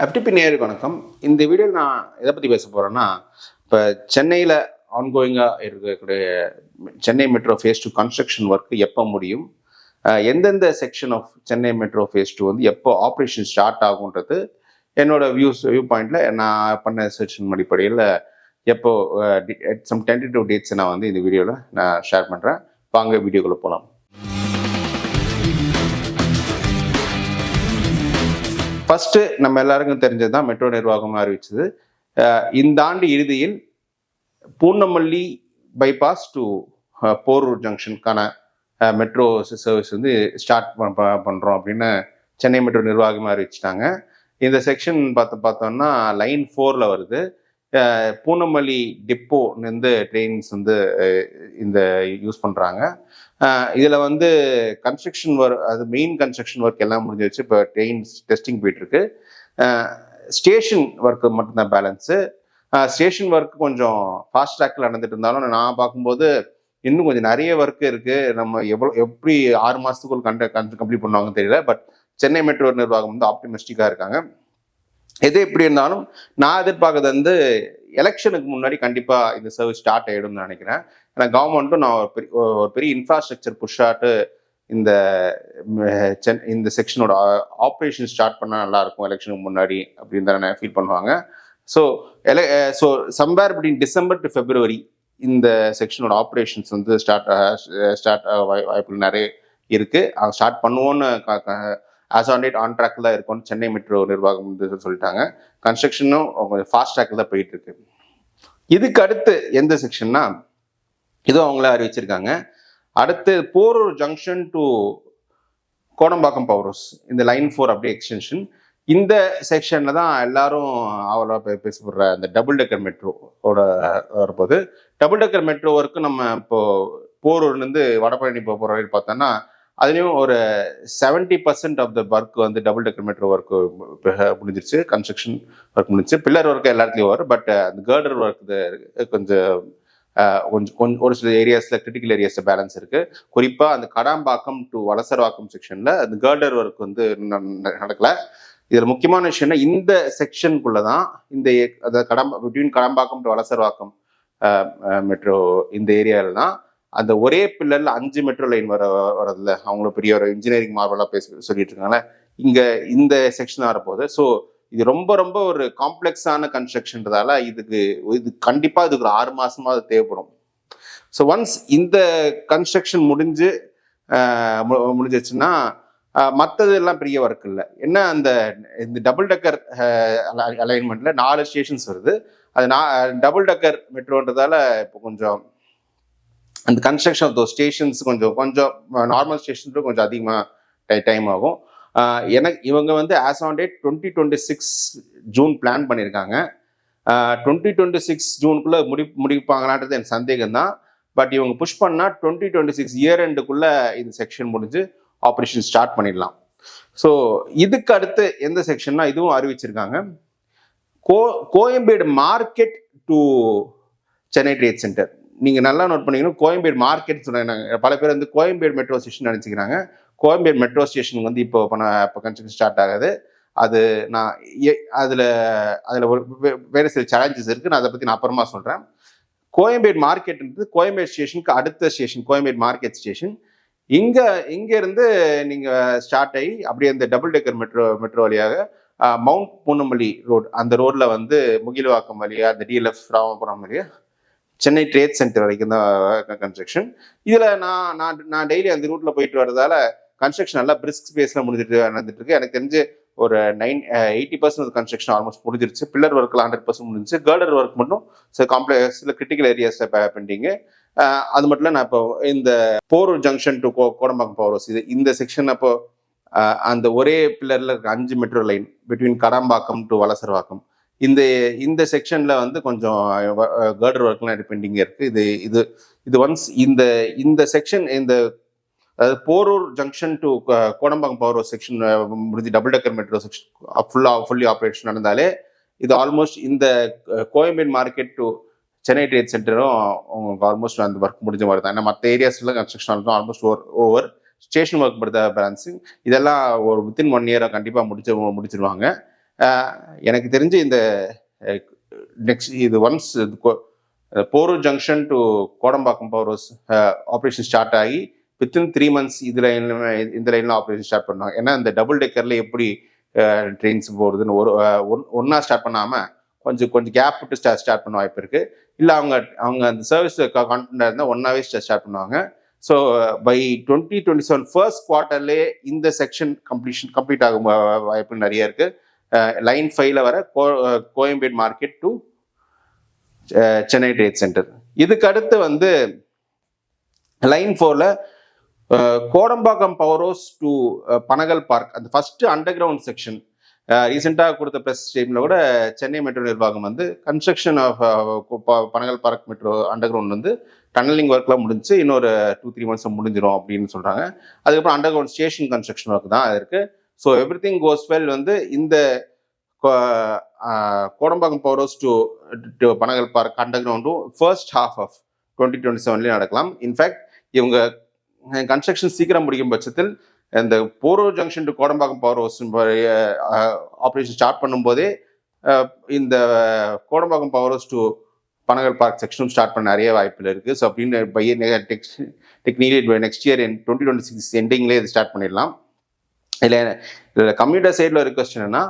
FTP நேருக்கு வணக்கம். இந்த வீடியோவில் நான் எதை பற்றி பேச போகிறேன்னா இப்போ சென்னையில் ஆன்கோயிங்காக இருக்கக்கூடிய Chennai metro phase two construction work எப்போ முடியும்? எந்தெந்த section of Chennai metro phase two வந்து எப்போ ஆப்ரேஷன் ஸ்டார்ட் ஆகுன்றது என்னோட வியூஸ் வியூ பாயிண்டில் நான் பண்ண செக்ஷன் அடிப்படையில் எப்போ சம் டென்டேட்டிவ் டேட்ஸ் நான் வந்து இந்த வீடியோவில் நான் ஷேர் பண்ணுறேன் வாங்க வீடியோக்குள்ளே போகலாம் ஃபர்ஸ்ட் நம்ம எல்லாருக்கும் தெரிஞ்சது தான் மெட்ரோ நிர்வாகம் அறிவிச்சது. இந்த ஆண்டு இறுதியில் பூந்தமல்லி பைபாஸ் டு போரூர் ஜங்ஷனுக்கான மெட்ரோ சர்வீஸ் வந்து ஸ்டார்ட் பண்ணுறோம் அப்படின்னு சென்னை மெட்ரோ நிர்வாகமாக அறிவிச்சிட்டாங்க. இந்த செக்ஷன் பார்த்து பார்த்தோம்னா லைன் ஃபோரில் வருது. பூனமல்லி பூந்தமல்லி டிப்போலேருந்து ட்ரெயின்ஸ் வந்து இந்த யூஸ் பண்ணுறாங்க இதில் வந்து கன்ஸ்ட்ரக்ஷன் ஒர்க் அது மெயின் கன்ஸ்ட்ரக்ஷன் ஒர்க் எல்லாம் முடிஞ்சிருச்சு இப்போ ட்ரெயின்ஸ் டெஸ்டிங் போயிட்டுருக்கு. ஸ்டேஷன் ஒர்க்கு மட்டும்தான் பேலன்ஸு ஸ்டேஷன் ஒர்க் கொஞ்சம் ஃபாஸ்ட் ட்ராக்கில் நடந்துட்டு இருந்தாலும் நான் பார்க்கும்போது இன்னும் கொஞ்சம் நிறைய ஒர்க் இருக்குது நம்ம எவ்வளோ எப்படி ஆறு மாதத்துக்குள் கண்ட கம்ப்ளீட் பண்ணுவாங்கன்னு தெரியல. பட் சென்னை மெட்ரோ நிர்வாகம் வந்து ஆப்டிமிஸ்டிக்காக இருக்காங்க. எது எப்படி இருந்தாலும் நான் எதிர்பார்க்கறது வந்து எலெக்ஷனுக்கு முன்னாடி கண்டிப்பாக இந்த சர்வீஸ் ஸ்டார்ட் ஆகிடும்னு நினைக்கிறேன். ஏன்னா கவர்மெண்ட்டும் நான் ஒரு பெரிய ஒரு பெரிய இன்ஃப்ராஸ்ட்ரக்சர் புஷ்ஷாட்டு இந்த சென் இந்த செக்ஷனோட ஆப்ரேஷன் ஸ்டார்ட் பண்ணால் நல்லாயிருக்கும் எலெக்ஷனுக்கு முன்னாடி அப்படின்னு தானே ஃபீல் பண்ணுவாங்க. ஸோ எல so somewhere between December to February இந்த செக்ஷனோட ஆப்ரேஷன்ஸ் வந்து ஸ்டார்ட் ஸ்டார்ட் வாய்ப்புகள் நிறைய இருக்குது அதை ஸ்டார்ட் பண்ணுவோன்னு ஆஸ் ஆன் டேட் ஆன் ட்ராக்ல தான் இருக்கும்னு சென்னை மெட்ரோ நிர்வாகம் வந்து சொல்லிட்டாங்க. கன்ஸ்ட்ரக்ஷனும் கொஞ்சம் ஃபாஸ்ட் ட்ராக்ல தான் போயிட்டு இருக்கு. இதுக்கு அடுத்து எந்த செக்ஷன்னா இதுவும் அவங்கள அறிவிச்சிருக்காங்க. அடுத்து Porur junction to Kodambakkam power house இந்த லைன் ஃபோர் அப்படியே எக்ஸ்டென்ஷன் இந்த செக்ஷன்ல தான் எல்லாரும் அவ்வளோ பேசப்படுற அந்த டபுள் டெக்கர் மெட்ரோட வரும்போது டபுள் டெக்கர் மெட்ரோ ஒர்க்கு நம்ம இப்போ போரூர்லேருந்து வடபழனி போகிற வரையில் பார்த்தோன்னா அதுலேயும் ஒரு seventy percent of the work வந்து டபுள் டெக்கர் மீட்டர் ஒர்க் முடிஞ்சிருச்சு. கன்ஸ்ட்ரக்ஷன் ஒர்க் முடிஞ்சிச்சு பில்லர் ஒர்க் எல்லா இடத்துலையும் வரும் பட் அந்த கேர்டர் ஒர்க் கொஞ்சம் கொஞ்சம் கொஞ்சம் ஒரு சில ஏரியாஸில் கிரிட்டிக்கல் ஏரியாஸில் பேலன்ஸ் இருக்குது குறிப்பாக அந்த கடாம்பாக்கம் டு வலசரவாக்கம் செக்ஷனில் அந்த கேர்டர் ஒர்க் வந்து நடக்கலை. இதில் முக்கியமான விஷயம்னா இந்த செக்ஷனுக்குள்ளே தான் இந்த ஏ- அதாவது கடம்ப between Kadambakkam to Valasaravakkam metro இந்த ஏரியாவில் தான் அந்த ஒரே பில்லர்ல அஞ்சு மெட்ரோ லைன் வர வரதுல அவங்கள பெரிய ஒரு இன்ஜினியரிங் மார்வலாக பேச சொல்லிட்டு இருக்காங்களே இங்க இந்த செக்ஷன் வரப்போகுது. ஸோ இது ரொம்ப ரொம்ப ஒரு காம்ப்ளெக்ஸான கன்ஸ்ட்ரக்ஷன்றதால இதுக்கு இது கண்டிப்பாக இதுக்கு ஒரு ஆறு மாசமா அது தேவைப்படும். ஸோ ஒன்ஸ் இந்த கன்ஸ்ட்ரக்ஷன் முடிஞ்சு முடிஞ்சிச்சுன்னா மு- மற்றது எல்லாம் பெரிய ஒர்க் இல்லை. என்ன அந்த இந்த டபுள் டக்கர் அலைன்மெண்ட்ல நாலு ஸ்டேஷன்ஸ் வருது. அது நான் டபுள் டக்கர் மெட்ரோன்றதால இப்போ கொஞ்சம் அந்த கன்ஸ்ட்ரக்ஷன் ஆஃப் தோ ஸ்டேஷன்ஸ் கொஞ்சம் கொஞ்சம் நார்மல் ஸ்டேஷன்ஸும் கொஞ்சம் அதிகமாக டைம் ஆகும். எனக்கு இவங்க வந்து as on date twenty twenty six June plan பண்ணியிருக்காங்க டுவெண்ட்டி டுவெண்ட்டி சிக்ஸ் ஜூனுக்குள்ளே முடி முடிப்பாங்களான்றது எனக்கு சந்தேகம் தான் பட் இவங்க புஷ் பண்ணால் டுவெண்ட்டி டுவெண்ட்டி சிக்ஸ் இயர் எண்டுக்குள்ளே இந்த செக்ஷன் முடிஞ்சு ஆப்ரேஷன் ஸ்டார்ட் பண்ணிடலாம். ஸோ இதுக்கு அடுத்து எந்த செக்ஷன்னா இதுவும் அறிவிச்சிருக்காங்க. கோ Koyambedu market to Chennai trade centre நீங்கள் நல்லா நோட் பண்ணீங்கன்னா கோயம்பேடு மார்க்கெட் சொன்னாங்க. பல பேர் வந்து கோயம்பேடு மெட்ரோ ஸ்டேஷன் நினச்சிக்கிறாங்க. கோயம்பேடு மெட்ரோ ஸ்டேஷன் வந்து இப்போ பண்ண இப்போ கன்ஸ்ட்ரக்ஷன் ஸ்டார்ட் ஆகுது. அது நான் அதில் அதில் ஒரு வே- வேறு சில சேலஞ்சஸ் இருக்குது நான் அதை பற்றி நான் அப்புறமா சொல்கிறேன் கோயம்பேடு மார்க்கெட்ன்றது கோயம்பேடு ஸ்டேஷனுக்கு அடுத்த ஸ்டேஷன் கோயம்பேடு மார்க்கெட் ஸ்டேஷன் இங்கே இங்கேருந்து நீங்கள் ஸ்டார்ட் ஆகி அப்படியே அந்த டபுள் டெக்கர் மெட்ரோ மெட்ரோ வழியாக மவுண்ட் பூனமல்லி ரோட் அந்த ரோட்டில் வந்து முகில்வாக்கம் வழியா அந்த டிஎல்எஃப் ராமபுரம் வழியா சென்னை ட்ரேட் சென்டர் வரைக்கும் தான் கன்ஸ்ட்ரக்ஷன் இதில் நான் நான் நான் டெய்லி அந்த ரூட்டில் போயிட்டு வரதால கன்ஸ்ட்ரக்ஷன் நல்லா பிரிஸ்க் ஸ்பேஸில் முடிஞ்சிட்டு நடந்துட்டு இருக்கு எனக்கு தெரிஞ்சு ஒரு nine eighty percent construction almost முடிஞ்சிருச்சு. பில்லர் ஒர்க்கில் ஹண்ட்ரட் பர்சன்ட் முடிஞ்சு கேர்டர் ஒர்க் மட்டும் சில காம்ப்ளெக்ஸ் சில கிரிட்டிக்கல் ஏரியாஸ் பெண்டிங்கு அது மட்டும் இல்லை நான் இப்போ இந்த போரூர் ஜங்ஷன் டு கோ கோடம்பாக்கம் பவர் ஹவுஸ் இது இந்த செக்ஷன் அப்போ அந்த ஒரே பில்லரில் இருக்க அஞ்சு metro line between Kadambakkam to Valasaravakkam. இந்த இந்த செக்ஷனில் வந்து கொஞ்சம் கேர்டர் ஒர்க்லாம் பெண்டிங் இருக்குது இது இது இது ஒன்ஸ் இந்த இந்த செக்ஷன் இந்த அதாவது Porur junction to Kodambakkam power house section முடிஞ்சு டபுள் டெக்கர் மெட்ரோ செக்ஷன் ஃபுல்லாக ஃபுல்லி ஆப்ரேஷன் நடந்தாலே இது ஆல்மோஸ்ட் இந்த Koyambedu market to Chennai trade சென்டரும் உங்களுக்கு ஆல்மோஸ்ட் அந்த ஒர்க் முடிஞ்ச மாதிரி தான். ஏன்னா மற்ற ஏரியாஸ்ல construction almost over station work படுத்த பேலன்சிங் இதெல்லாம் ஒரு வித்தின் ஒன் இயராக கண்டிப்பாக முடிச்சு முடிச்சிருவாங்க. எனக்கு தெரிஞ்சு இந்த நெக்ஸ்ட் இது once Porur junction to Kodambakkam Burroughs operation start ஆகி வித்தின் த்ரீ மந்த்ஸ் இதில் இந்த லைனில் ஆப்ரேஷன் ஸ்டார்ட் பண்ணுவாங்க? ஏன்னா இந்த டபுள் டெக்கரில் எப்படி ட்ரெயின்ஸ் போகிறதுன்னு ஒரு ஒன்றா ஸ்டார்ட் பண்ணாமல் கொஞ்சம் கொஞ்சம் கேப் விட்டு ஸ்டார்ட் ஸ்டார்ட் பண்ண வாய்ப்பு இருக்குது இல்லை அவங்க அவங்க அந்த சர்வீஸ் கான்ஃபிடண்டாக இருந்தால் ஒன்றாவே ஸ்டார்ட் பண்ணுவாங்க. So by twenty twenty seven first குவார்ட்டர்லேயே இந்த செக்ஷன் கம்ப்ளீஷன் கம்ப்ளீட் ஆகும் வா- வாய்ப்பு நிறைய இருக்குது லைன் ஃபைவ்ல வர கோ Koyambedu market to Chennai trade centre இதுக்கு அடுத்து வந்து லைன் ஃபோரில் Kodambakkam power house to Panagal park அந்த ஃபர்ஸ்ட் அண்டர் கிரவுண்ட் செக்ஷன் ரீசெண்டாக கொடுத்த ப்ரெஸ் டைமில் கூட சென்னை மெட்ரோ நிர்வாகம் வந்து construction of Panagal park metro underground வந்து டனலிங் ஒர்க்லாம் முடிஞ்சு இன்னொரு டூ த்ரீ மந்த்ஸ் முடிஞ்சிடும் அப்படின்னு சொல்கிறாங்க அதுக்கப்புறம் underground station construction work தான் இருக்குது so everything goes well வந்து இந்த Kodambakkam power house to to Panagal park under கிரவுண்டும் first half of twenty twenty செவன்லேயும் நடக்கலாம். இன்ஃபேக்ட் இவங்க கன்ஸ்ட்ரக்ஷன் சீக்கிரம் முடிக்கும் பட்சத்தில் இந்த Porur junction to Kodambakkam power house operation start பண்ணும்போதே இந்த Kodambakkam power house to Panagal park செக்ஷனும் start பண்ண நிறைய வாய்ப்பில் இருக்குது ஸோ அப்படின்னு by technically next year twenty twenty six எண்டிங்லேயே இது ஸ்டார்ட் பண்ணிடலாம். இல்லை இதில் கம்ப்யூட்டர் சைடில் ரிக்வஸ்ட் என்னன்னா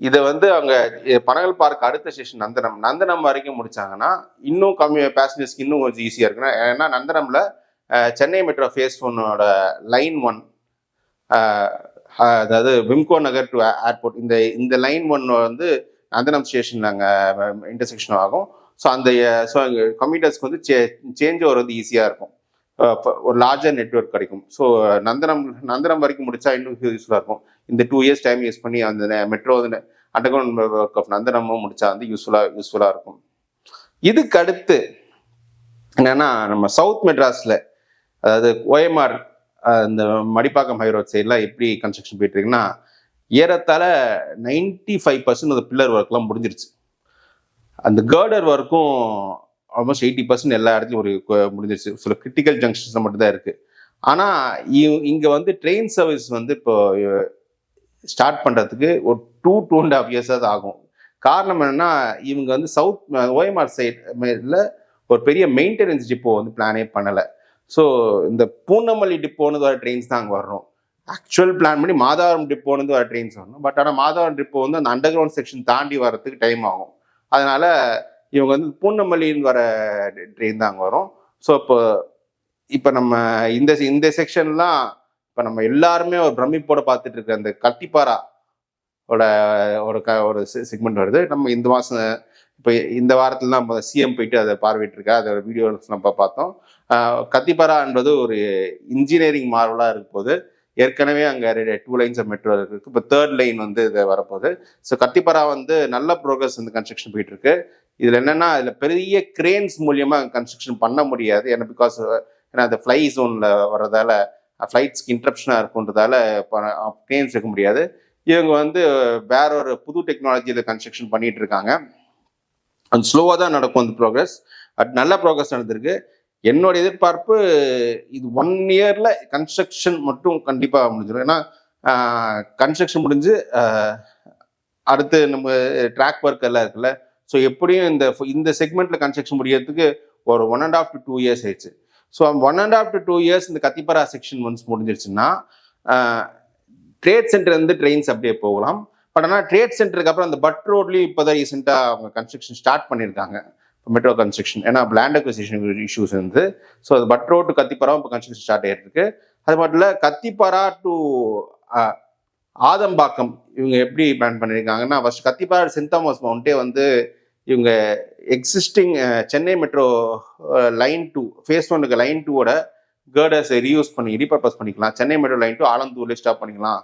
இதை வந்து அவங்க பனகல் பார்க் அடுத்த ஸ்டேஷன் நந்தனம். நந்தனம் வரைக்கும் முடிச்சாங்கன்னா இன்னும் கம்மி பேசஞ்சர்ஸ்க்கு இன்னும் கொஞ்சம் ஈஸியாக இருக்குன்னா ஏன்னா நந்தனம்ல சென்னை மெட்ரோ ஃபேஸ் ஒன்னோட லைன் ஒன் அதாவது விம்கோ நகர் டு ஏர்போர்ட் இந்த இந்த லைன் ஒன் வந்து நந்தனம் ஸ்டேஷன் நாங்கள் இன்டர்செக்ஷன் ஆகும். ஸோ அந்த ஸோ கம்ப்யூட்டர்ஸ்க்கு வந்து சேஞ்ச் ஓவர் வந்து ஈஸியாக இருக்கும். ஒரு லார்ஜர் நெட்வொர்க் கிடைக்கும். ஸோ நந்தனம் நந்தனம் வரைக்கும் முடிச்சா இன்னும் யூஸ்ஃபுல்லாக இருக்கும். இந்த டூ இயர்ஸ் டைம் யூஸ் பண்ணி அந்த மெட்ரோ அண்டர்கிரவுண்ட் ஒர்க் ஆஃப் நந்தனமும் முடிச்சா வந்து யூஸ்ஃபுல்லாக யூஸ்ஃபுல்லாக இருக்கும். இதுக்கு அடுத்து என்னன்னா நம்ம சவுத் மெட்ராஸில் அதாவது ஓஎம்ஆர் இந்த மடிப்பாக்கம் ஹைரோட் சைட்லாம் எப்படி கன்ஸ்ட்ரக்ஷன் போயிட்டு இருக்குன்னா ஏறத்தாழ நைன்டி ஃபைவ் பர்சன்ட் அந்த பில்லர் ஒர்க்லாம் முடிஞ்சிருச்சு. அந்த கேர்டர் ஒர்க்கும் ஆல்மோஸ்ட் எயிட்டி பர்சன்ட் எல்லா இடத்துலையும் ஒரு முடிஞ்சிருச்சு. சில கிரிட்டிக்கல் ஜங்ஷன்ஸ் மட்டும் தான் இருக்கு. ஆனால் இங்க வந்து ட்ரெயின் சர்வீஸ் வந்து இப்போ ஸ்டார்ட் பண்றதுக்கு ஒரு டூ டூ அண்ட் ஹாஃப் இயர்ஸாவது ஆகும். காரணம் என்னன்னா இவங்க வந்து சவுத் ஓஎம்ஆர் சைட்ல ஒரு பெரிய மெயின்டெனன்ஸ் டிப்போ வந்து பிளானே பண்ணலை. ஸோ இந்த பூந்தமல்லி டிப்போன்னு வர ட்ரெயின்ஸ் தான் அங்கே வர்றோம் ஆக்சுவல் பிளான் பண்ணி மாதவரம் டிப்போனது வர ட்ரெயின்ஸ் வரணும். பட் ஆனால் மாதவரம் டிப்போ வந்து அந்த அண்டர் கிரவுண்ட் செக்ஷன் தாண்டி வர்றதுக்கு டைம் ஆகும். அதனால இவங்க வந்து பூந்தமல்லின்னு வர ட்ரெயின் தான் அங்கே வரும். ஸோ இப்போ இப்போ நம்ம இந்த இந்த செக்ஷன்லாம் இப்போ நம்ம எல்லாருமே ஒரு பிரமிப்போட பார்த்துட்டு இருக்க அந்த கத்திப்பாரா ஓட ஒரு க ஒரு செக்மெண்ட் வருது. நம்ம இந்த மாதம் இப்போ இந்த வாரத்தில் நம்ம சிஎம் போயிட்டு அதை பார்வையிட்டு இருக்கா அதோட வீடியோஸ் நம்ம பார்த்தோம். ஆஹ் ஒரு இன்ஜினியரிங் மார்வலாக இருக்க போது ஏற்கனவே அங்கே டூ லைன்ஸ் ஆஃப் மெட்ரோ இருக்கு. இப்போ தேர்ட் லைன் வந்து இது வரப்போகுது. ஸோ கத்திப்பாரா வந்து நல்ல ப்ரோக்ரஸ் இந்த கன்ஸ்ட்ரக்ஷன் போயிட்டு இருக்கு இதில் என்னென்னா அதில் பெரிய கிரேன்ஸ் மூலியமாக கன்ஸ்ட்ரக்ஷன் பண்ண முடியாது. ஏன்னா பிகாஸ் ஏன்னா அந்த ஃப்ளை ஜோனில் வர்றதால ஃப்ளைட்ஸ்க்கு இன்ட்ரப்ஷனாக இருக்குன்றதால கிரேன்ஸ் இருக்க முடியாது. இவங்க வந்து வேற ஒரு புது டெக்னாலஜியில் கன்ஸ்ட்ரக்ஷன் பண்ணிட்டு இருக்காங்க. அது ஸ்லோவாக தான் நடக்கும் அந்த ப்ரோக்ரஸ் பட் நல்ல ப்ரோக்ரஸ் நடந்திருக்கு. என்னோட எதிர்பார்ப்பு இது ஒன் இயரில் கன்ஸ்ட்ரக்ஷன் மட்டும் கண்டிப்பாக முடிஞ்சிடும் ஏன்னா கன்ஸ்ட்ரக்ஷன் முடிஞ்சு அடுத்து நம்ம ட்ராக் ஒர்க் எல்லாம் இருக்குல்ல ஸோ எப்படியும் இந்த இந்த செக்மெண்ட்டில் கன்ஸ்ட்ரக்ஷன் முடியறதுக்கு ஒரு one and half to two years ஆயிடுச்சு. So one and half to two years இந்த கத்திப்பரா செக்ஷன் ஒன்ஸ் முடிஞ்சிருச்சுன்னா ட்ரேட் சென்டர்லேருந்து ட்ரெயின்ஸ் அப்படியே போகலாம். பட் ஆனால் ட்ரேட் சென்டருக்கு அப்புறம் அந்த பட் ரோட்லேயும் இப்போ தான் ரீசெண்டாக அவங்க கன்ஸ்ட்ரக்ஷன் ஸ்டார்ட் பண்ணியிருக்காங்க. மெட்ரோ கன்ஸ்ட்ரக்ஷன் ஏன்னா லேண்ட் அக்வசிஷன் இஷ்யூஸ் இருந்து ஸோ அது பட் ரோடு கத்திப்பாரா இப்போ கன்ஸ்ட்ரக்ஷன் ஸ்டார்ட் ஆகிருக்கு அது மட்டும் இல்லை கத்திப்பாரா டு ஆதம்பாக்கம் இவங்க எப்படி பிளான் பண்ணியிருக்காங்கன்னா ஃபர்ஸ்ட் கத்திப்பாரா சென்ட் தாமஸ் மவுண்டே வந்து இவங்க existing Chennai metro line two phase ஒன்னுக்கு லைன் டூவோட கேர்டர்ஸை ரீயூஸ் பண்ணி ரீபர்பஸ் பண்ணிக்கலாம். சென்னை மெட்ரோ லைன் டூ ஆலந்தூர்லேயே ஸ்டாப் பண்ணிக்கலாம்.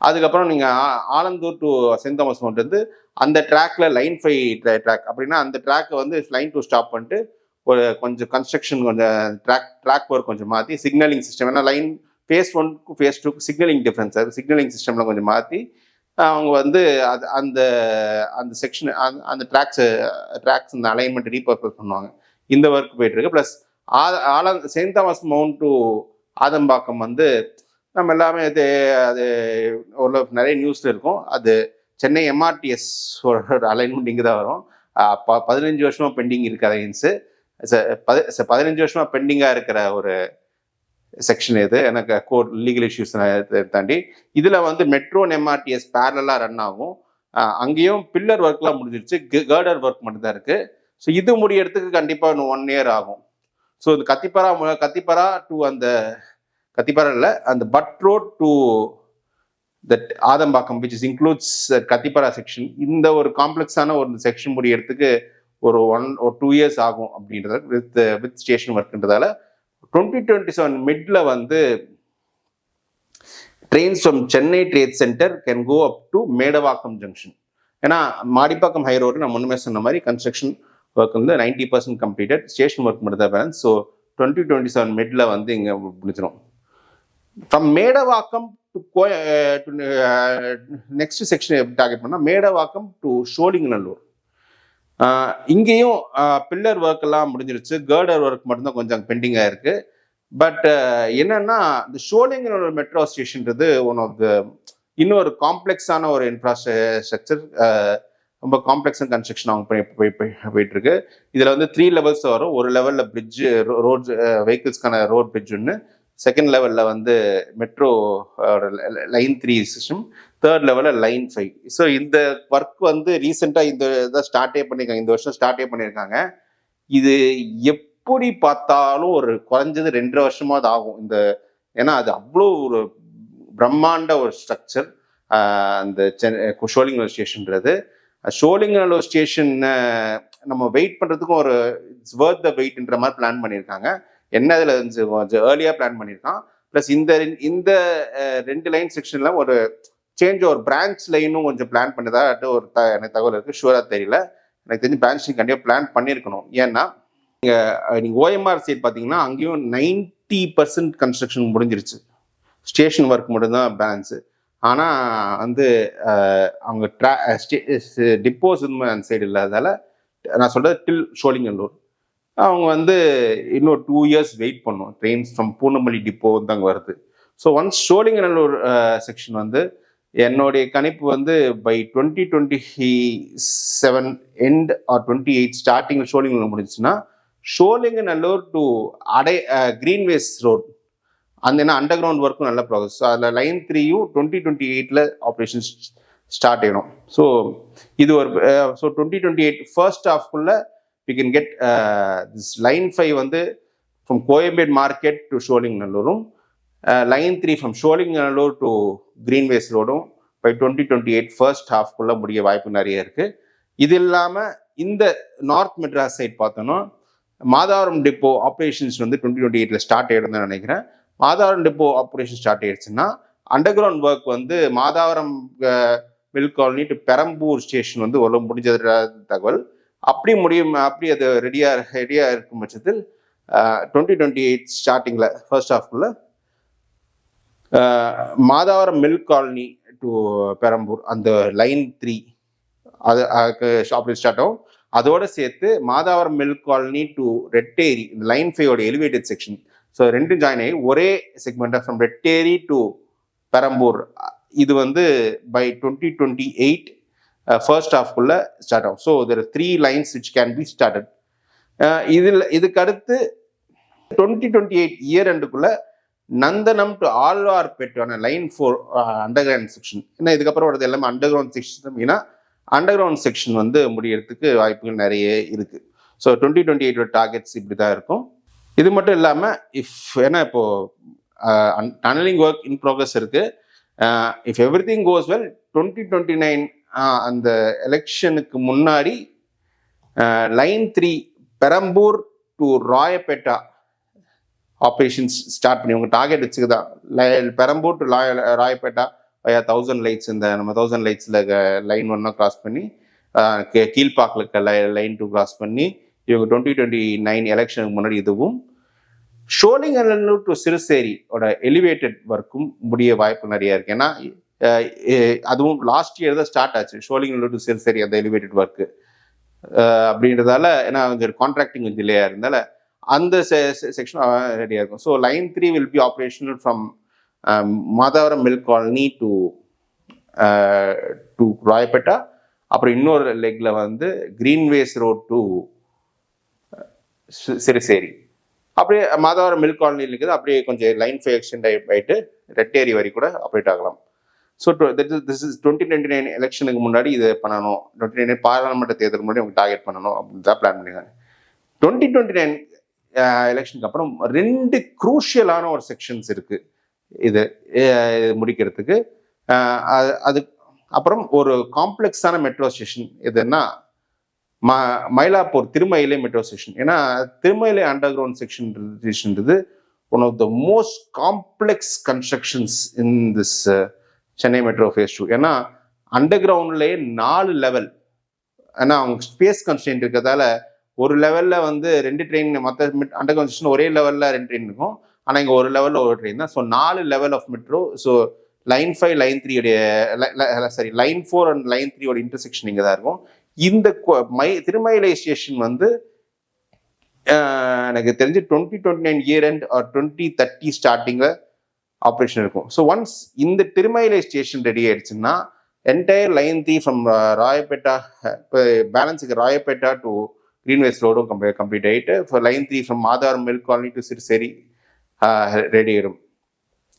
அதுக்கப்புறம் நீங்கள் ஆலந்தூர் டு சென்ட் தாமஸ் வந்து அந்த ட்ராக்ல லைன் ஃபைவ் ட்ராக் அப்படின்னா அந்த ட்ராக்கை வந்து லைன் டூ ஸ்டாப் பண்ணிட்டு ஒரு கொஞ்சம் கன்ஸ்ட்ரக்ஷன் கொஞ்சம் ட்ராக் ட்ராக் ஒர்க் கொஞ்சம் மாற்றி சிக்னலிங் சிஸ்டம் ஏன்னா லைன் ஃபேஸ் ஒன்க்கு ஃபேஸ் டூக்கு சிக்னலிங் டிஃப்ரென்ஸ் அது சிக்னலிங் சிஸ்டம்ல கொஞ்சம் மாற்றி அவங்க வந்து அது அந்த அந்த செக்ஷன் அந்த ட்ராக்ஸ் ட்ராக்ஸ் அந்த அலைன்மெண்ட் ரீபர்பஸ் பண்ணுவாங்க. இந்த ஒர்க் போயிட்டுருக்கு. ப்ளஸ் ஆல Saint Thomas mount to Adambakkam வந்து நம்ம எல்லாமே அது அது ஓரளவுக்கு நிறைய நியூஸில் இருக்கும். அது சென்னை எம்ஆர்டிஎஸ் ஒரு அலைன்மெண்ட் இங்கே தான் வரும். ப- பதினஞ்சு வருஷமாக பெண்டிங் இருக்குது அலைன்ஸு பதினஞ்சு வருஷமாக பெண்டிங்காக இருக்கிற ஒரு செக்ஷன் இது எனக்கு கோர்ட் லீகல் இஷ்யூஸ் தாண்டி இதில் வந்து மெட்ரோ எம்ஆர்டிஎஸ் பேரலாக ரன் ஆகும். அங்கேயும் பில்லர் ஒர்க்லாம் முடிஞ்சிருச்சு. கேர்டர் ஒர்க் மட்டும்தான் இருக்குது ஸோ இது முடியறதுக்கு கண்டிப்பாக இன்னும் ஒன் இயர் ஆகும். ஸோ இந்த கத்திப்பரா மு- கத்திப்பரா டு அந்த கத்திப்பரா இல்லை அந்த Butt road to that Adambakkam which is includes Kathipara section இந்த ஒரு காம்ப்ளெக்ஸான ஒரு செக்ஷன் முடியறதுக்கு ஒரு ஒன் ஒரு டூ இயர்ஸ் ஆகும் அப்படின்றத வித் வித் ஸ்டேஷன் ஒர்க்ன்றதால டுவெண்ட்டி டுவெண்ட்டி செவன் மிட்ல வந்து trains from Chennai trade centre can go up to Medavakkam junction ஏன்னா மாடிப்பாக்கம் ஹை ரோடு நான் முன்னமே சொன்ன மாதிரி கன்ஸ்ட்ரக்ஷன் ஒர்க் வந்து ninety percent completed station work மட்டும் தான் balance so twenty twenty seven மிட்ல வந்து இங்கே முடிஞ்சிடும் from Medavakkam to go to next section target பண்ணால் மேடவாக்கம் டு ஷோலிங்கநல்லூர் நல்லூர் இங்கேயும் பில்லர் ஒர்க் எல்லாம் முடிஞ்சிருச்சு. கேர்டர் ஒர்க் மட்டும்தான் கொஞ்சம் பெண்டிங்காக இருக்கு. பட் என்னன்னா இந்த ஷோலிங்கநல்லூர் மெட்ரோ ஸ்டேஷன்றது ஒன் ஆஃப் த இன்னொரு காம்ப்ளெக்ஸான ஒரு இன்ஃப்ராஸ்ட்ரக்சர் ரொம்ப காம்ப்ளெக்ஸான கன்ஸ்ட்ரக்ஷன் அவங்க போய் போய் போய் போயிட்டு இருக்கு இதில் வந்து த்ரீ லெவல்ஸ் வரும். ஒரு லெவலில் பிரிட்ஜ் ரோட் வெஹிக்கிள்ஸ்க்கான ரோட் பிரிட்ஜ் ஒன்று செகண்ட் லெவலில் வந்து metro line three system third லெவலில் லைன் ஃபைவ் ஸோ இந்த ஒர்க் வந்து ரீசெண்டாக இந்த இதை ஸ்டார்ட்டே பண்ணியிருக்காங்க இந்த வருஷம் ஸ்டார்ட்டே பண்ணியிருக்காங்க இது எப்படி பார்த்தாலும் ஒரு குறைஞ்சது ரெண்டரை வருஷமாவது ஆகும். இந்த ஏன்னா அது அவ்வளோ ஒரு பிரம்மாண்ட ஒரு ஸ்ட்ரக்சர் அந்த சென்னை ஷோலிங்கர் ஸ்டேஷன்ன்றது ஷோலிங்கர் ஸ்டேஷன் நம்ம வெயிட் பண்ணுறதுக்கும் ஒரு இட்ஸ் வேர்த் த வெயிட்ன்ற மாதிரி பிளான் பண்ணியிருக்காங்க என்ன அதில் கொஞ்சம் ஏர்லியாக பிளான் பண்ணியிருக்கான் ப்ளஸ் இந்த ரெண்- இந்த ரெண்டு லைன் செக்ஷனில் ஒரு சேஞ்ச் ஒரு பிரான்ச் லைனும் கொஞ்சம் பிளான் பண்ணதாட்டு ஒரு த எனக்கு தகவல் இருக்குது ஷூராக தெரியல. எனக்கு தெரிஞ்சு பிரான்ச் கண்டிப்பாக பிளான் பண்ணியிருக்கணும் ஏன்னா நீங்கள் நீங்கள் ஓஎம்ஆர் சைட் பார்த்தீங்கன்னா அங்கேயும் நைன்டி பர்சன்ட் கன்ஸ்ட்ரக்ஷன் முடிஞ்சிருச்சு. ஸ்டேஷன் ஒர்க் மட்டும்தான் பேலன்ஸு ஆனால் வந்து அவங்க ட்ரா ஸ்டே டிப்போஸ் அந்த சைடு இல்லாததால் நான் சொல்கிறது டில் சோழிங்கல்லூர் அவங்க வந்து இன்னும் டூ இயர்ஸ் வெயிட் பண்ணும். ட்ரெயின்ஸ் ஃப்ரம் பூனமல்லி டிப்போ வந்து அங்கே வருது. ஸோ ஒன்ஸ் சோழிங்கநல்லூர் செக்ஷன் வந்து என்னுடைய கணிப்பு வந்து by twenty twenty seven end or twenty eight starting Sholinganallur முடிஞ்சுச்சுன்னா Sholinganallur to அடை கிரீன்வேஸ் ரோட் அந்த என்ன அண்டர் கிரவுண்ட் ஒர்க்கும் நல்ல ப்ராசஸ் ஸோ அதில் லைன் த்ரீயும் டுவெண்ட்டி டுவெண்ட்டி எயிட்டில் ஆப்ரேஷன்ஸ் ஸ்டார்ட் ஆகிடும் ஸோ இது ஒரு so twenty twenty eight first ஹாஃப்குள்ள we can get this line five வந்து ஃப்ரம் கோயம்பேட் மார்க்கெட் டு ஷோலிங் நல்லூரும். Line three from Sholinganallur to Greenways ரோடும் by twenty twenty eight first ஹாஃப்குள்ளே முடிய வாய்ப்பு நிறைய இருக்குது இது இல்லாமல் இந்த நார்த் மெட்ராஸ் சைட் பார்த்தோன்னா மாதாவரம் டிப்போ ஆப்ரேஷன்ஸ் வந்து டுவெண்ட்டி டுவெண்ட்டி எயிட்ல ஸ்டார்ட் ஆயிடுதுன்னு நினைக்கிறேன். மாதாவரம் டிப்போ ஆப்ரேஷன் ஸ்டார்ட் ஆயிடுச்சுன்னா அண்டர் கிரவுண்ட் ஒர்க் வந்து Madhavaram mill colony to Perambur station வந்து ஒரு முடிஞ்சது தகவல். அப்படி முடியும் அப்படி அது ரெடியாக ரெடியாக இருக்கும் பட்சத்தில் டுவெண்ட்டி டுவெண்ட்டி எயிட் ஸ்டார்டிங்கில் first ஹாஃப்குள்ளே Madhavaram milk colony to Perambur. அந்த லைன் த்ரீ அது ஆப்ரேட் ஸ்டார்ட் ஆகும். அதோட சேர்த்து Madhavaram milk colony to Retteri. இந்த லைன் ஃபைவோட எலிவேட்டட் செக்ஷன் ஸோ ரெண்டும் ஜாயின் ஆகி ஒரே segment from Retteri to Perambur. இது வந்து by twenty twenty eight first ஹாஃப்குள்ள start ஆகும். So there three lines which can be started இதில் இதுக்கு அடுத்து டுவெண்ட்டி டுவெண்ட்டி எயிட் இயர் ரெண்டுக்குள்ளே நந்தனம் டு ஆழ்வார்பேட்டான line four underground section ஏன்னா இதுக்கப்புறம் வரது எல்லாமே அண்டர் கிரவுண்ட் செக்ஷன் அப்படின்னா அண்டர் கிரவுண்ட் செக்ஷன் வந்து முடியறதுக்கு வாய்ப்புகள் நிறைய இருக்கு. ஸோ டுவெண்ட்டி டுவெண்ட்டி எயிட்டோட டார்கெட்ஸ் இப்படி தான் இருக்கும். இது மட்டும் இல்லாமல் இஃப் ஏன்னா இப்போ டனலிங் ஒர்க் இன் ப்ரோக்ரஸ் இருக்கு. If everything goes well twenty twenty nine அந்த எலெக்ஷனுக்கு முன்னாடி line three Perambur to Royapettah operations start பண்ணி உங்க டார்கெட் வச்சுக்கதான் பெரம்பூர் டு லாய ராயப்பேட்டா தௌசண்ட் லைட்ஸ் இந்த நம்ம தௌசண்ட் லைட்ஸில் லைன் ஒன்னா கிராஸ் பண்ணி கீழ்பாக்கில் கீ- கீழ்ப்பாக்கில் இருக்க லைன் டூ கிராஸ் பண்ணி இவங்க டுவெண்ட்டி டுவெண்ட்டி நைன் எலெக்ஷனுக்கு முன்னாடி இதுவும் ஷோலிங்கநல்லூர் டு சிறுசேரியோட எலிவேட்டட் ஒர்க்கும் முடிய வாய்ப்பு நிறைய இருக்கு. ஏன்னா அதுவும் லாஸ்ட் இயர் தான் ஸ்டார்ட் ஆச்சு. ஷோலிங்கநல்லூர் டு சிறுசேரி அந்த எலிவேட்டட் ஒர்க்கு அப்படின்றதால ஏன்னா கொஞ்சம் கான்ட்ராக்டிங் கொஞ்சம் இல்லையா இருந்தால அந்த செக்ஷன் ரெடியாக இருக்கும். So line three will be operational from Madhavaram milk colony to to Royapettah அப்புறம் இன்னொரு லெக்கில் வந்து கிரீன்வேஸ் ரோட் டு சிறுசேரி அப்படியே மாதவரம் மில்க் காலனி இருக்குது. அப்படியே கொஞ்சம் லைன் ஃபைவ் எக்ஸ்டெண்ட் ஆகிட்டு ரெட்டேரி வரை கூட ஆப்ரேட் ஆகலாம். So this is twenty twenty nine எலெக்ஷனுக்கு முன்னாடி இதை பண்ணணும். டுவெண்ட்டி நைன் பாராளுமன்ற தேர்தலுக்கு முன்னாடி அவங்க டார்கெட் பண்ணணும். அப்படின்னு தான் பிளான் பண்ணியிருக்காங்க. டுவெண்ட்டி டுவெண்ட்டி நைன் எலெக்ஷனுக்கு அப்புறம் ரெண்டு குரூஷியலான ஒரு செக்ஷன்ஸ் இருக்கு. இது முடிக்கிறதுக்கு. அது- அது அப்புறம் ஒரு காம்ப்ளெக்ஸான மெட்ரோ ஸ்டேஷன் எதுன்னா ம மயிலாப்பூர் திருமயிலை மெட்ரோ ஸ்டேஷன் ஏன்னா Thirumayilai underground section ஸ்டேஷன்றது one of the most complex constructions in this Chennai metro phase two ஏன்னா அண்டர் கிரவுண்ட்லேயே நாலு லெவல் ஏன்னா அவங்க ஸ்பேஸ் கன்ஸ்டன்ட் இருக்கிறதால ஒரு லெவலில் வந்து ரெண்டு ட்ரெயின் மற்ற அண்டர் கன்ஸ்ட்ரக்ஷன் ஒரே லெவலில் ரெண்டு ட்ரெயின் இருக்கும். ஆனால் இங்கே ஒரு லெவலில் ஒரு ட்ரெயின் தான். ஸோ நாலு level of metro so line five line three sorry line four and line three ஓட இன்டர்செக்ஷன் இங்கே தான் இருக்கும். இந்த மை திருமயிலை ஸ்டேஷன் வந்து எனக்கு தெரிஞ்சு twenty twenty nine year and or twenty thirty ஸ்டார்டிங்கில் ஆப்ரேஷன் இருக்கும். ஸோ ஒன்ஸ் இந்த திருமயிலை ஸ்டேஷன் ரெடி ஆயிடுச்சுன்னா entire line three from Royapettah இப்போ பேலன்ஸுக்கு ராயப்பேட்டா டு கிரீன்வேஸ் ரோடும் கம்ப்ளீட் கம்ப்ளீட் ஆகிட்டு for line three from Aadhaar milk colony to Siruseri ready ஆயிடும்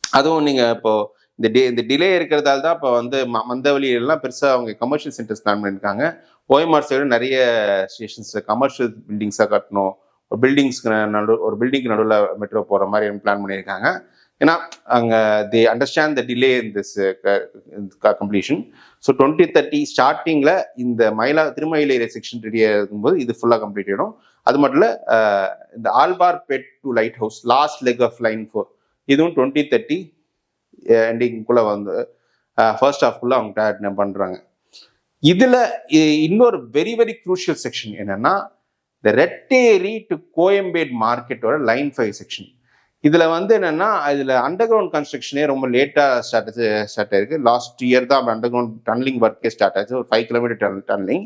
அதுவும் நீங்கள் இப்போது இந்த டே இந்த டிலே இருக்கிறதால தான் இப்போ வந்து ம- மந்தவெளி பெருசாக அவங்க கமர்ஷியல் சென்டர்ஸ் பிளான் பண்ணியிருக்காங்க ஓஎம்ஆர் சைடு நிறைய ஸ்டேஷன்ஸில் கமர்ஷியல் பில்டிங்ஸாக கட்டணும். ஒரு பில்டிங்ஸ்க்கு நடு ஒரு பில்டிங்க்கு நடுவில் மெட்ரோ போகிற மாதிரி பிளான் பண்ணியிருக்காங்க ஏன்னா அங்கே the understand the delay in this completion so twenty thirty ஸ்டார்டிங்கில் இந்த மயிலா திருமயிலேரிய செக்ஷன் ரெடி ஆகும்போது இது ஃபுல்லாக கம்ப்ளீட் ஆகிடும் அது மட்டும் இல்லை uh, இந்த ஆல்பார் bed to lighthouse last leg of line four இதுவும் டுவெண்ட்டி தேர்ட்டி எண்டிங்குள்ளே வந்து uh, ஃபர்ஸ்ட் ஹாஃப்குள்ளே அவங்க பண்ணுறாங்க இதில் இன்னொரு வெரி வெரி க்ரூஷியல் செக்ஷன் என்னென்னா இந்த ரெட்டேரி டு கோயம்பேட் மார்க்கெட்டோட லைன் ஃபைவ் செக்ஷன் இதில் வந்து என்னென்னா இதில் அண்டர் கிரவுண்ட் கன்ஸ்ட்ரக்ஷனே ரொம்ப லேட்டாக ஸ்டார்ட் ஸ்டார்ட் ஆயிருக்கு. லாஸ்ட் இயர் தான் அண்டர் கிரவுண்ட் டன்லிங் ஒர்க்கே ஸ்டார்ட் ஆச்சு. ஒரு ஃபைவ் கிலோமீட்டர் டன் டன்லிங்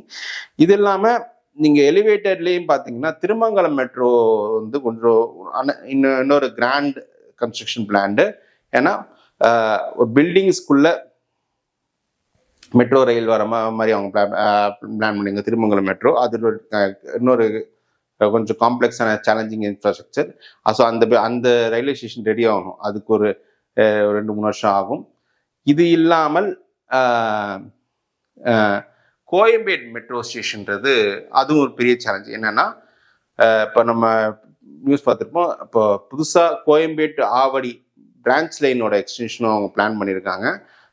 இது இல்லாமல் நீங்கள் எலிவேட்டட்லேயும் பார்த்தீங்கன்னா திருமங்கலம் மெட்ரோ வந்து கொஞ்சம் இன்னும் இன்னொரு கிராண்ட் கன்ஸ்ட்ரக்ஷன் பிளான்டு ஏன்னா ஒரு பில்டிங்ஸ்குள்ள மெட்ரோ ரயில் வர மாதிரி அவங்க பிளான் பிளான் பண்ணிங்க திருமங்கலம் மெட்ரோ அதில் ஒரு, இன்னொரு கொஞ்சம் காம்ப்ளெக்ஸான சேலஞ்சிங் இன்ஃப்ராஸ்ட்ரக்சர் ஸோ அந்த அந்த ரயில்வே ஸ்டேஷன் ரெடி ஆகணும். அதுக்கு ஒரு ரெண்டு மூணு வருஷம் ஆகும். இது இல்லாமல் கோயம்பேடு மெட்ரோ ஸ்டேஷன்றது அதுவும் ஒரு பெரிய சேலஞ்ச் என்னன்னா இப்போ நம்ம நியூஸ் பார்த்துருப்போம். இப்போ புதுசாக கோயம்பேட்டு ஆவடி பிரான்ச் லைனோட எக்ஸ்டென்ஷனும் அவங்க பிளான் பண்ணியிருக்காங்க.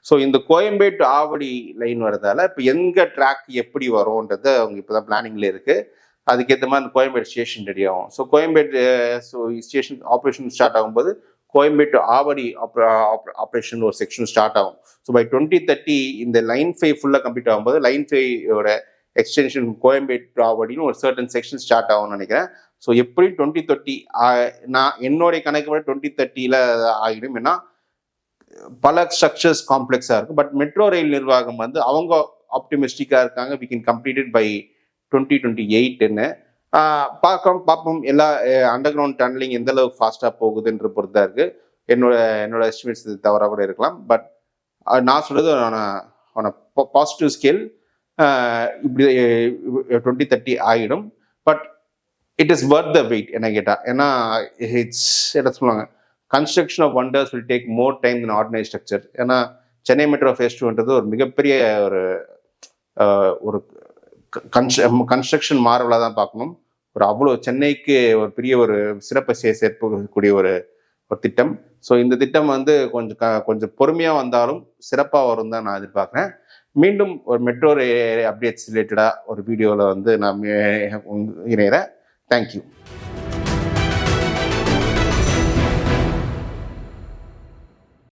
ஸோ இந்த கோயம்பேட்டு ஆவடி லைன் வரதால இப்போ எங்கே ட்ராக் எப்படி வரும்ன்றது அவங்க இப்போ தான் பிளானிங்கில் இருக்குது அதுக்கேற்ற மாதிரி அந்த கோயம்பேடு ஸ்டேஷன் ரெடி ஆகும். So Koyambedu so station operation start ஆகும்போது கோயம்பேட்டு ஆவடி ஆப்ரேஷன் ஒரு செக்ஷன் ஸ்டார்ட் ஆகும். ஸோ பை டுவெண்ட்டி தேர்ட்டி இந்த லைன் ஃபைவ் ஃபுல்லாக கம்ப்ளீட் ஆகும்போது லைன் ஃபைவோட எக்ஸ்டென்ஷன் கோயம்பேட்டு ஆவடின்னு ஒரு சர்டன் செக்ஷன் ஸ்டார்ட் ஆகும்னு நினைக்கிறேன். ஸோ எப்படி டுவெண்ட்டி தேர்ட்டி நான் என்னுடைய கணக்கு விட டுவெண்ட்டி தேர்ட்டியில் ஆகிடும். ஏன்னா பல ஸ்ட்ரக்சர்ஸ் காம்ப்ளெக்ஸாக இருக்கும் பட் மெட்ரோ ரயில் நிர்வாகம் வந்து அவங்க ஆப்டிமிஸ்டிக்காக இருக்காங்க. We can completed by twenty twenty எயிட்னு பார்க்க பார்ப்போம். எல்லா அண்டர் கிரவுண்ட் டனலிங் எந்த அளவுக்கு ஃபாஸ்ட்டாக போகுதுன்ற பொறுத்தா இருக்குது என்னோட என்னோட எஸ்டிமேட்ஸ் தவறாக கூட இருக்கலாம். பட் நான் சொல்கிறது ஆன பாசிட்டிவ் ஸ்கேல் இப்படி டுவெண்ட்டி தேர்ட்டி ஆகிடும் but it is worth the wait என்ன கேட்டால் ஏன்னா இட்ஸ் என்ன சொல்லுவாங்க? Construction of wonders will take more time in ordinary structure ஏன்னா சென்னை மெட்ரோ ஃபேஸ் டூன்றது ஒரு மிகப்பெரிய ஒரு ஒரு கன்ஸ்ட்ரக்ஷன் மார்வலாக தான் பார்க்கணும். ஒரு அவ்வளோ சென்னைக்கு ஒரு பெரிய ஒரு சிறப்பை சே சேர்க்கக்கூடிய ஒரு ஒரு திட்டம். ஸோ இந்த திட்டம் வந்து கொஞ்சம் க கொஞ்சம் பொறுமையாக வந்தாலும் சிறப்பாக வரும் தான் நான் எதிர்பார்க்குறேன். மீண்டும் ஒரு மெட்ரோ அப்டேட்ஸ் ரிலேட்டடாக ஒரு வீடியோவில் வந்து நான் இணைகிறேன் தேங்க்யூ